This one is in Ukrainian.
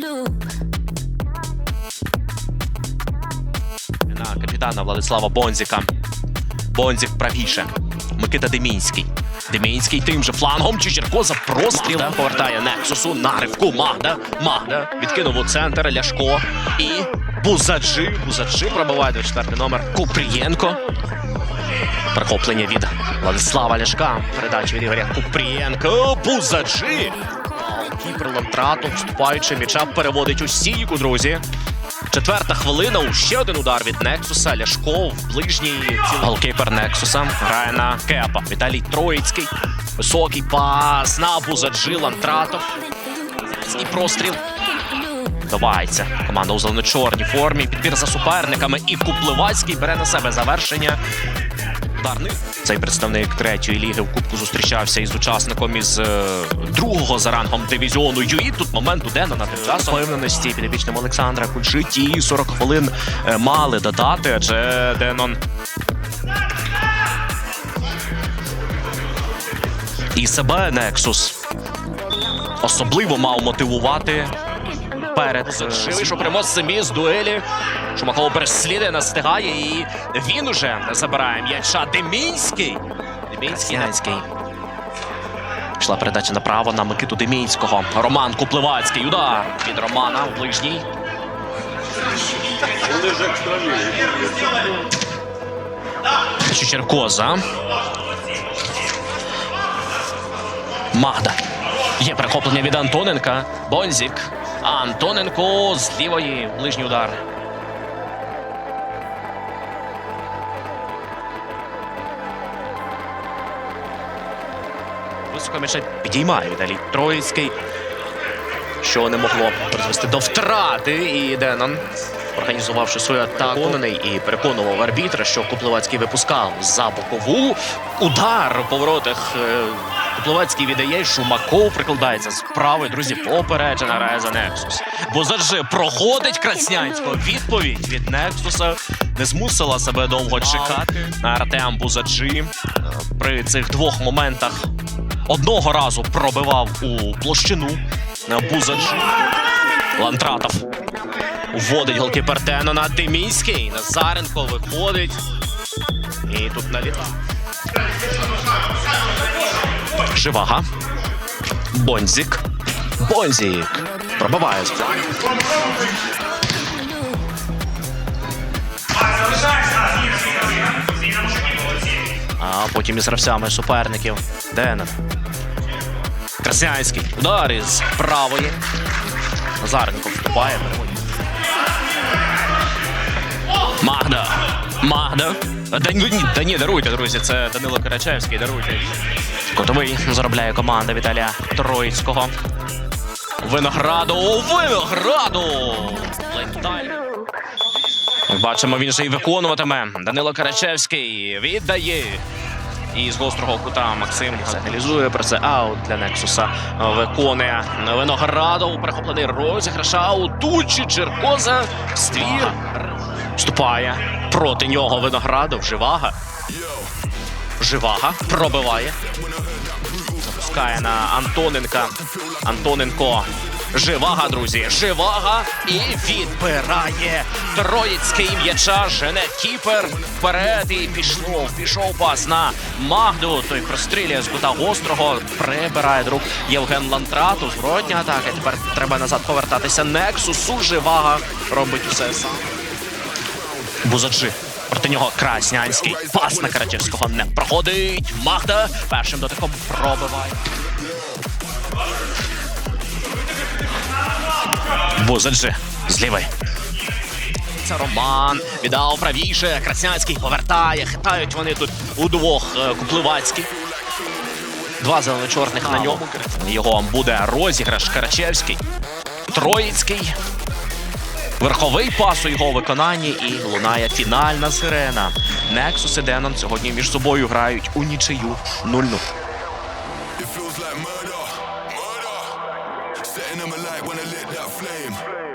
loop. на капітана Владислава Бонзіка. Бонзік правіше. Микита Демінський. Демінський тим же флангом. Чичерко за простріл. Повертає Нексусу на ривку. Магда. Магда. Відкинув у центр Ляшко. І Бузаджи. Бузаджи пробиває 24 номер. Купрієнко. Перехоплення від Владислава Ляшка. Передача від Ігоря Купрієнко. Бузаджи. Кіпер Лантрату, вступаючи м'яча, переводить у стійку, друзі. Четверта хвилина. Ще один удар від Нексуса. Ляшко в ближній. Голкіпер Нексуса грає на Кепа. Віталій Троїцький. Високий пас на Бузаджи Лантратов. І простріл. Вдавається. Команда у зелено-чорній формі. Підбір за суперниками. І Купливацький бере на себе завершення. Ударний. Цей представник третьої ліги в Кубку зустрічався із учасником із е, другого за рангом дивізіону ЮІ. Тут момент у Дена на тим часом впевненості підопічним Олександра Кульши. Ті 40 хвилин е, мали додати, адже Денон і себе Нексус особливо мав мотивувати перед живий, що перемог самі з дуелі. Шумаков переслідує, настигає, і він уже забирає м'яча. Демінський. Демінський. Демінський. Пішла передача направо на Микиту Демінського. Роман Купливацький. Удар від Романа в ближній. Чечеркоза. Магда. Є перехоплення від Антоненка. Бонзік. Антоненко з лівої ближній удар. Високо м'яча підіймає Віталій Троїцький. Що не могло призвести до втрати. І Денон, організувавши свою атаку, і переконував арбітра, що Куплевацький випускав за бокову. Удар у поворотах. Куплевацький віддає, Шумаков прикладається з правої. Друзі, попереджена грає за Нексус. Бо завжди проходить Краснянського. Відповідь від Нексуса не змусила себе довго чекати. Артем Бузаджі е, при цих двох моментах одного разу пробивав у площину е, Бузаджі. Лантратов вводить голкіпер Денона. Демійський. Назаренко виходить. І тут наліт. Живага. Бонзік. Бонзік. Пробиває. А потім із гравцями суперників. Денон. Краснянський. Удар із правої. Назаренко вступає. Магда. Магда. Да, ні, да ні, даруйте, друзі. Це Данило Карачаєвський, даруйте. Котовий заробляє команда Віталія Троїцького. Винограду! Винограду! Ленталь. Бачимо, він же і виконуватиме. Данило Карачевський віддає. І з гострого кута Максим сигналізує про це аут для Нексуса. Виконує Виноградов. Перехоплений розіграш. Аут. Тут Черкоза. Ствір. Вступає проти нього Виноградов. Живага. Живага. Пробиває. Запускає на Антоненка. Антоненко. Живага, друзі. Живага. І відбирає Троїцький м'яча. Жене кіпер вперед. І пішло. Пішов пас на Магду. Той прострілює з кута гострого. Прибирає друг Євген Лантрату. Зворотня атака. Тепер треба назад повертатися. Нексусу. Живага робить усе сам. Бузаджи. Проти нього Краснянський. Пас на Карачевського не проходить. Магда першим дотиком пробиває. Бузаджи з лівої. Це Роман. Віддав правіше. Краснянський повертає. Хитають вони тут удвох е, Купливацький. Два зелено-чорних на ньому. Його буде розіграш Карачевський. Троїцький. Верховий пас у його виконанні і лунає фінальна сирена. Нексус і Денон сьогодні між собою грають у нічию 0-0. It feels like murder, murder. Setting them alight flame.